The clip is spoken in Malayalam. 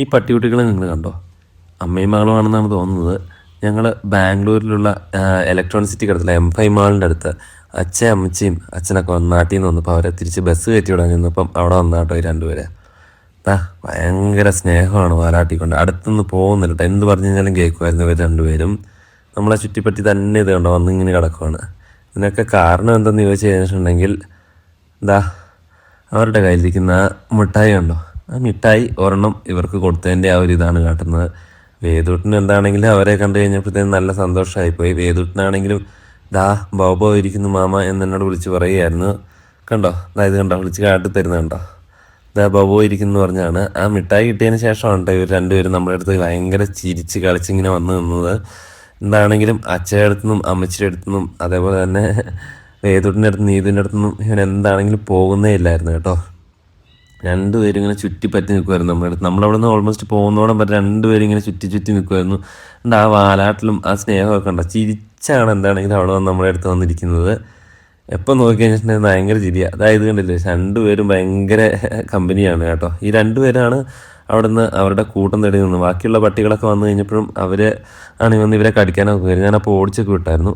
ഈ പട്ടികുട്ടികളെ നിങ്ങൾ കണ്ടോ? അമ്മയും മകളുമാണെന്നാണ് തോന്നുന്നത്. ഞങ്ങൾ ബാംഗ്ലൂരിലുള്ള ഇലക്ട്രോണിക് സിറ്റി എം ഫൈവ് മാളിന്റെ അടുത്ത് അച്ഛൻ അമ്മച്ചിയും അച്ഛനൊക്കെ വന്ന് നാട്ടിൽ നിന്ന് വന്നപ്പോൾ അവരെ തിരിച്ച് ബസ് കയറ്റി വിടാൻ നിന്നപ്പം അവിടെ വന്നാട്ടോ ഈ രണ്ടുപേരെ. ആ ഭയങ്കര സ്നേഹമാണ് വാലാട്ടിക്കൊണ്ട്. അടുത്തുനിന്ന് പോകുന്നില്ല കേട്ടോ എന്ത് പറഞ്ഞു കഴിഞ്ഞാലും കേൾക്കുമായിരുന്നു ഇവർ രണ്ടുപേരും. നമ്മളെ ചുറ്റിപ്പറ്റി തന്നെ ഇത് കണ്ടോ? വന്നിങ്ങനെ കിടക്കുവാണ്. ഇതിനൊക്കെ കാരണം എന്തെന്ന് ചോദിച്ചു കഴിഞ്ഞിട്ടുണ്ടെങ്കിൽ എന്താ അവരുടെ കയ്യിലിരിക്കുന്ന മിഠായി കണ്ടോ? ആ മിഠായി ഒരെണ്ണം ഇവർക്ക് കൊടുത്തതിന്റെ ആ ഒരു ഇതാണ് കാട്ടുന്നത്. വേദൂട്ടിന് എന്താണെങ്കിലും അവരെ കണ്ടു കഴിഞ്ഞപ്പോഴത്തേനും നല്ല സന്തോഷമായിപ്പോയി വേദൂട്ടിനാണെങ്കിലും ദാ ബോബോ ഇരിക്കുന്നു മാമ എന്നോട് വിളിച്ച് പറയുമായിരുന്നു കണ്ടോ? ഇത് കണ്ടോ? വിളിച്ച് കാട്ടി തരുന്ന കണ്ടോ? ദാ ബോബോ ഇരിക്കുന്നു പറഞ്ഞാണ്. ആ മിഠായി കിട്ടിയതിന് ശേഷമാണ് ഇവർ രണ്ടുപേരും നമ്മുടെ അടുത്ത് ഭയങ്കര ചിരിച്ച് കളിച്ചിങ്ങനെ വന്നു നിന്നത്. എന്താണെങ്കിലും അച്ഛയുടെ അടുത്തുനിന്നും അമ്മച്ചിയുടെ അടുത്തുനിന്നും അതേപോലെ തന്നെ വേദൂട്ടിന്റെ അടുത്ത് നീതുവിന്റെ അടുത്തുനിന്നും ഇവൻ എന്താണെങ്കിലും പോകുന്നേ ഇല്ലായിരുന്നു കേട്ടോ. രണ്ടുപേരും ഇങ്ങനെ ചുറ്റിപ്പറ്റി നിൽക്കുമായിരുന്നു നമ്മുടെ അടുത്ത്. നമ്മളവിടെ നിന്ന് ഓൾമോസ്റ്റ് പോകുന്നതോടെ വരെ രണ്ടുപേരും ഇങ്ങനെ ചുറ്റി ചുറ്റി നിൽക്കുമായിരുന്നു എന്നിട്ട് ആ വാലാട്ടിലും ആ സ്നേഹമൊക്കെ ഉണ്ട് ചിരിച്ചാണ് എന്താണെങ്കിലും അവിടെ വന്ന് നമ്മുടെ അടുത്ത് വന്നിരിക്കുന്നത്. എപ്പോൾ നോക്കി കഴിഞ്ഞിട്ടുണ്ടെങ്കിൽ ഭയങ്കര ചിരിയാണ് അതായത് കണ്ടില്ലേ രണ്ടുപേരും ഭയങ്കര കമ്പനിയാണ് കേട്ടോ. ഈ രണ്ടുപേരാണ് അവിടുന്ന് അവരുടെ കൂട്ടം തേടി നിന്ന്. ബാക്കിയുള്ള പട്ടികളൊക്കെ വന്നു കഴിഞ്ഞപ്പോഴും അവർ ആണ് വന്ന് ഇവരെ കടിക്കാനൊക്കെ വരും ഞാനപ്പോൾ ഓടിച്ചൊക്കെ വിട്ടായിരുന്നു.